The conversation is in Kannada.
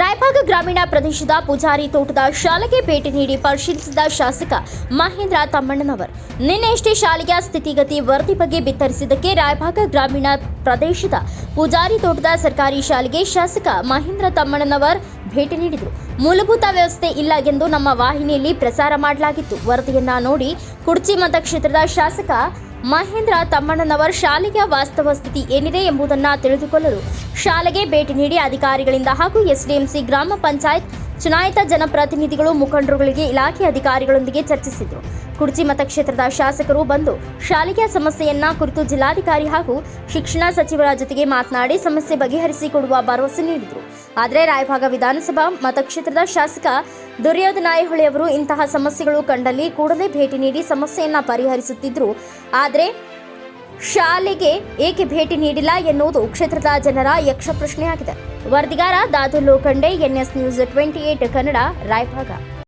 ರಾಯಭಾಗ ಗ್ರಾಮೀಣ ಪ್ರದೇಶದ ಪೂಜಾರಿ ತೋಟದ ಶಾಲೆಗೆ ಭೇಟಿ ನೀಡಿ ಪರಿಶೀಲಿಸಿದ ಶಾಸಕ ಮಹೇಂದ್ರ ತಮ್ಮಣ್ಣನವರ್ ನಿನ್ನೆಯಷ್ಟೇ ಶಾಲೆಯ ಸ್ಥಿತಿಗತಿ ವರದಿ ಬಗ್ಗೆ ಬಿತ್ತರಿಸಿದ್ದಕ್ಕೆ ರಾಯಭಾಗ ಗ್ರಾಮೀಣ ಪ್ರದೇಶದ ಪೂಜಾರಿ ತೋಟದ ಸರ್ಕಾರಿ ಶಾಲೆಗೆ ಶಾಸಕ ಮಹೇಂದ್ರ ತಮ್ಮಣ್ಣನವರ್ ಭೇಟಿ ನೀಡಿದರು. ಮೂಲಭೂತ ವ್ಯವಸ್ಥೆ ಇಲ್ಲ ಎಂದು ನಮ್ಮ ವಾಹಿನಿಯಲ್ಲಿ ಪ್ರಸಾರ ಮಾಡಲಾಗಿತ್ತು. ವರದಿಯನ್ನ ನೋಡಿ ಕುಡ್ಚಿ ಮತಕ್ಷೇತ್ರದ ಶಾಸಕ ಮಹೇಂದ್ರ ತಮ್ಮಣ್ಣನವರ್ ಶಾಲೆಯ ವಾಸ್ತವ ಸ್ಥಿತಿ ಏನಿದೆ ಎಂಬುದನ್ನು ತಿಳಿದುಕೊಳ್ಳಲು ಶಾಲೆಗೆ ಭೇಟಿ ನೀಡಿ ಅಧಿಕಾರಿಗಳಿಂದ ಹಾಗೂ ಎಸ್ಡಿಎಂಸಿ ಗ್ರಾಮ ಪಂಚಾಯತ್ ಚುನಾಯಿತ ಜನಪ್ರತಿನಿಧಿಗಳು ಮುಖಂಡರುಗಳಿಗೆ ಇಲಾಖೆ ಅಧಿಕಾರಿಗಳೊಂದಿಗೆ ಚರ್ಚಿಸಿದರು. ಕುರ್ಚಿ ಮತಕ್ಷೇತ್ರದ ಶಾಸಕರು ಬಂದು ಶಾಲೆಯ ಸಮಸ್ಯೆಯನ್ನ ಕುರಿತು ಜಿಲ್ಲಾಧಿಕಾರಿ ಹಾಗೂ ಶಿಕ್ಷಣ ಸಚಿವರ ಜೊತೆಗೆ ಮಾತನಾಡಿ ಸಮಸ್ಯೆ ಬಗೆಹರಿಸಿಕೊಡುವ ಭರವಸೆ ನೀಡಿದರು. ಆದರೆ ರಾಯಭಾಗ ವಿಧಾನಸಭಾ ಮತಕ್ಷೇತ್ರದ ಶಾಸಕ ದುರ್ಯೋಧನ ನಾಯಹೊಳಿ ಅವರು ಇಂತಹ ಸಮಸ್ಯೆಗಳು ಕಂಡಲ್ಲಿ ಕೂಡಲೇ ಭೇಟಿ ನೀಡಿ ಸಮಸ್ಯೆಯನ್ನ ಪರಿಹರಿಸುತ್ತಿದ್ದರು ಆದರೆ ಶಾಲೆಗೆ ಏಕೆ ಭೇಟಿ ನೀಡಿಲ್ಲ ಎನ್ನುವುದು ಕ್ಷೇತ್ರದ ಜನರ ಯಕ್ಷ ಪ್ರಶ್ನೆಯಾಗಿದೆ. ವರದಿಗಾರ Dadu Lokande NS news twenty eight, Kannada, Raybag.